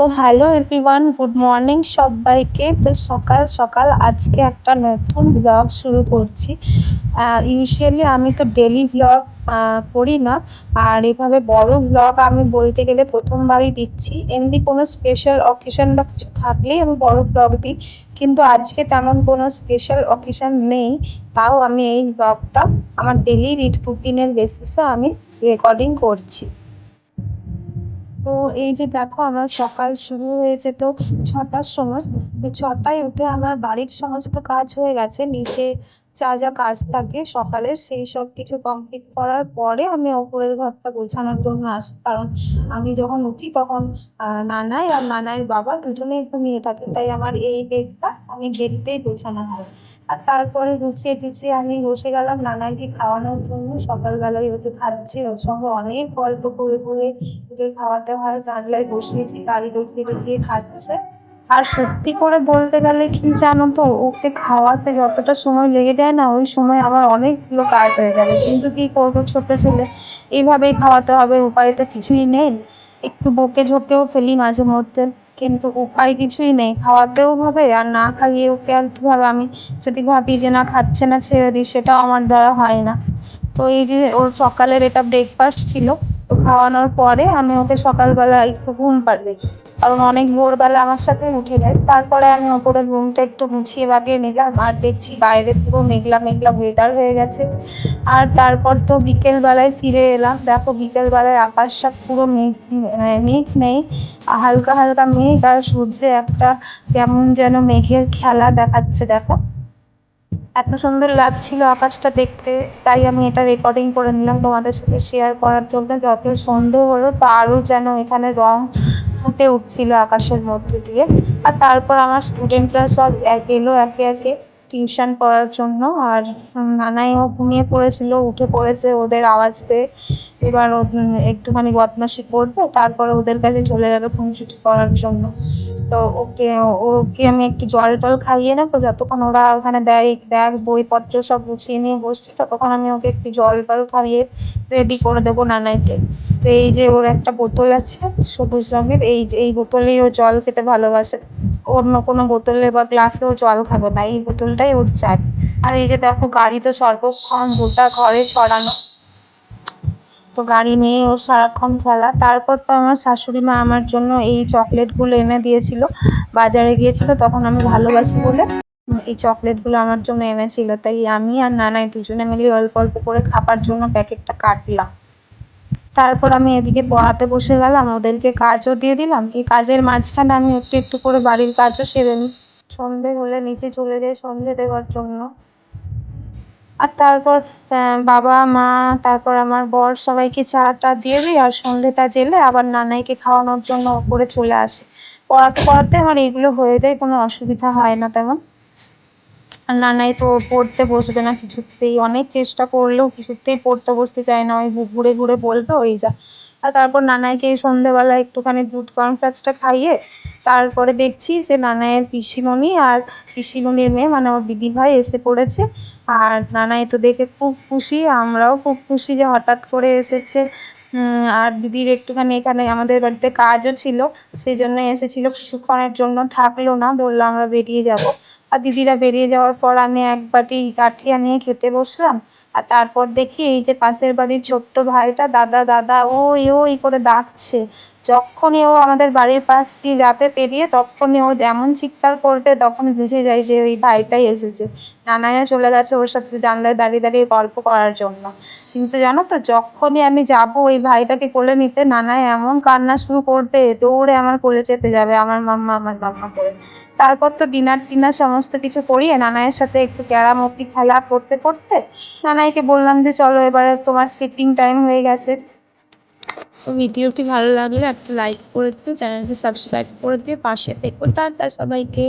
তো hello everyone good morning সবাইকে। তো সকাল সকাল আজকে একটা নতুন ব্লগ শুরু করছি। ইউজুয়ালি আমি তো ডেলি ব্লগ করি না। আর এভাবে বড় ব্লগ আমি বলতে গেলে প্রথমবারই দিচ্ছি। এমনি কোনো স্পেশাল অকেশন বা কিছু থাকলেই আমি বড় ব্লগ দিই। কিন্তু আজকে তেমন কোনো স্পেশাল অকেশন নেই। তাও আমি এই ব্লগটা আমার ডেলি রুটিনের বেসিসে আমি রেকর্ডিং করছি। তো এই যে দেখো, আমার সকাল শুরু হয়েছে তো ছটার সময়। ছটায় উঠে আমার বাড়ির সমস্ত কাজ হয়ে গেছে। নিচে যা যা কাজ থাকে সকালের সেই সব কিছু কমপ্লিট করার পরে আমি ওপরের ঘরটা গোছানোর জন্য আসি, কারণ আমি যখন উঠি তখন নানাই আর নানাইয়ের বাবা দুজনেই ঘুমিয়ে থাকে, তাই আমার এই বেডটা আমি বেডটাই গোছানো হয়। আর তারপরে গুছিয়ে টুছিয়ে আমি বসে গেলাম নানাইকে খাওয়ানোর জন্য। সকালবেলায় তো খাচ্ছে, ওর সঙ্গে অনেক গল্প করে করে ওকে খাওয়াতে হয়, জানলায় বসিয়েছি, গাড়ি ঢুকিয়ে ঢুকিয়ে খাচ্ছে। আর সত্যি করে বলতে গেলে কি জানো তো, ওকে খাওয়াতে যতটা সময় লেগে যায় না, ওই সময় আমার অনেকগুলো কাজ হয়ে যাবে। কিন্তু কি করব, ছোটো ছেলে, এইভাবেই খাওয়াতে হবে উপায় তো কিছুই নেই। একটু বকে ঝোঁকেও ফেলি মাঝে মধ্যে, কিন্তু উপায় কিছুই নেই। খাওয়াতেও হবে, আর না খাইয়ে ওকে আর কীভাবে আমি যদি ভাবি যে না খাচ্ছে না ছেড়ে দিই, সেটাও আমার দ্বারা হয় না। তো এই যে ওর সকালের এটা ব্রেকফাস্ট ছিল, তো খাওয়ানোর পরে আমি ওকে সকালবেলা একটু ঘুম পাড়িয়ে কারণ অনেক ভোরবেলা আমার সাথে উঠে যায়। তারপরে আমি ওপরের রুমটা একটু মুছিয়ে বাগিয়ে নিলাম আর দেখছি বাইরে পুরো মেঘলা মেঘলা ওয়েদার হয়ে গেছে। আর তারপর তো বিকেলবেলায় ফিরে এলাম। দেখো বিকেলবেলায় আকাশটা পুরো মেঘ মেঘ নেই। হালকা হালকা মেঘ আর সূর্যে একটা কেমন যেন মেঘের খেলা দেখাচ্ছে, দেখো। এত সুন্দর লাগছিল আকাশটা দেখতে, তাই আমি এটা রেকর্ডিং করে নিলাম। তোমাদের সাথে শেয়ার করার জন্য যত সন্ধে হলো। তারও যেন এখানে রং ফুটে উঠছিল আকাশের মধ্যে দিয়ে। আর তারপর আমার স্টুডেন্টরা সব এলো, একে একে টিউশন পড়ার জন্য। আর নানাইও ঘুমিয়ে পড়েছিল, উঠে পড়েছে ওদের আওয়াজ পেয়ে। এবার একটুখানি বদমাশি করবে, তারপরে ওদের কাছে চলে যাবে খুনসুটি করার জন্য। তো ওকে ওকে আমি একটু জল টল খাইয়ে নেব, যতক্ষণ ওরা ওখানে ব্যাগ ব্যাগ, বইপত্র সব গুছিয়ে নিয়ে বসছে, ততক্ষণ আমি ওকে একটু জল টল খাইয়ে রেডি করে দেবো নানাইকে। তো এই যে ওর একটা বোতল আছে, সবুজ রঙের, এই এই বোতলেই ও জল খেতে ভালোবাসে। অন্য কোনো বোতলে বা গ্লাসে ও জল খাবে না, এই বোতলটাই ওর চাই। আর এই যে দেখো, গাড়ি তো সর্বক্ষণ গোটা ঘরে ছড়ানো। তো গাড়ি নিয়ে ও সারাক্ষণ খেলা। তারপর তো আমার শাশুড়ি মা আমার জন্য এই চকলেটগুলো এনে দিয়েছিল। বাজারে গিয়েছিল, তখন আমি ভালোবাসি বলে এই চকলেটগুলো আমার জন্য এনেছিল। তাই আমি আর নানাই দুজনে মিলে অল্প অল্প করে খাবার জন্য প্যাকেটটা কাটলাম। তারপর আমি এদিকে পড়াতে বসে গেলাম, ওদেরকে কাজও দিয়ে দিলাম। এই কাজের মাঝখানে আমি একটু একটু করে বাড়ির কাজও সেরে নিই। সন্ধে হলে নিচে চলে যাই সন্ধে দেওয়ার জন্য। আর তারপর বাবা, মা, তারপর আমার বর সবাইকে চা টা দিয়ে দিই আর সন্ধেটা জেলে আবার নানাইকে খাওয়ানোর জন্য ওপরে চলে আসে। পড়াতে পড়াতে আমার এগুলো হয়ে যায়, কোনো অসুবিধা হয় না তেমন। আর নানাই তো পড়তে বসবে না, কিছুতেই অনেক চেষ্টা করলেও কিছুতেই পড়তে বসতে চায় না, ওই ঘুরে ঘুরে বলবে, ওই যা। আর তারপর নানাইকে সন্ধেবেলা একটুখানি দুধ কর্নফ্লেক্সটা খাইয়ে, তারপরে দেখছি যে নানাইয়ের পিসিমণি আর পিসিমণির মেয়ে মানে ওর দিদিভাই এসে পড়েছে। আর নানাই তো দেখে খুব খুশি, আমরাও খুব খুশি যে হঠাৎ করে এসেছে। আর দিদির একটুখানি এখানে আমাদের বাড়িতে কাজও ছিল, সেই জন্য এসেছিল, কিছুক্ষণের জন্য থাকল না, বলল আমরা বেরিয়ে যাব। আর দিদিরা বেরিয়ে যাওয়ার পর আমি এক বাটি গাঁঠিয়া নিয়ে খেতে বসলাম। আর তারপর দেখি এই যে পাশের বাড়ির ছোট্ট ভাইটা দাদা দাদা, ওই ওই করে ডাকছে। যখনই ও আমাদের বাড়ির পাশ দিয়ে যাতে পেরিয়ে তখনই ও যেমন চিৎকার করবে, তখন বুঝে যাই যে ওই ভাইটাই এসেছে। নানাইও চলে গেছে ওর সাথে জানলায় দাঁড়িয়ে দাঁড়িয়ে গল্প করার জন্য। কিন্তু জানো তো যখনই আমি যাব ওই ভাইটাকে কোলে নিতে নানাই এমন কান্না শুরু করবে, দৌড়ে আমার কোলে চেপে যাবে, আমার মাম্মা আমার মাম্মা করে। তারপর তো ডিনার টিনার সমস্ত কিছু করিয়ে নানাইয়ের সাথে একটু ক্যারাম অব্দি খেলা করতে করতে নানাইকে বললাম যে, চলো এবারে তোমার স্লিপিং টাইম হয়ে গেছে। ভিডিওটি ভালো লাগলে একটা লাইক করে দিও, চ্যানেলটি সাবস্ক্রাইব করে দিয়ে পাশে থেকো তার সবাইকে।